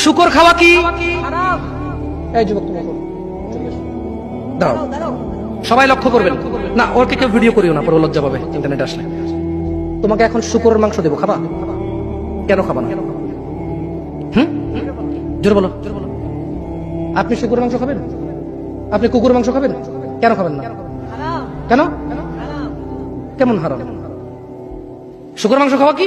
শুকর খাওয়া কি? সবাই লক্ষ্য করবেন। না ওকে কেউ ভিডিও করিও না পরে লজ্জা পাবে ইন্টারনেট আসলে। তোমাকে এখন শুকরের মাংস দেবো খাবা? কেন খাবা না? হুম? জোর বলো। আপনি শুকুর মাংস খাবেন? আপনি কুকুর মাংস খাবেন? কেন খাবেন না? কেন? কেমন হারাম? শুকুর মাংস খাওয়া কি?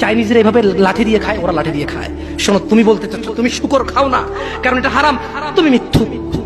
চাইনিজরা এভাবে লাঠি দিয়ে খায়, ওরা লাঠি দিয়ে খায়। শোনো, তুমি বলতে চাচ্ছ, তুমি শুকর খাও না, কারণ এটা হারাম। তুমি মিথ্যু।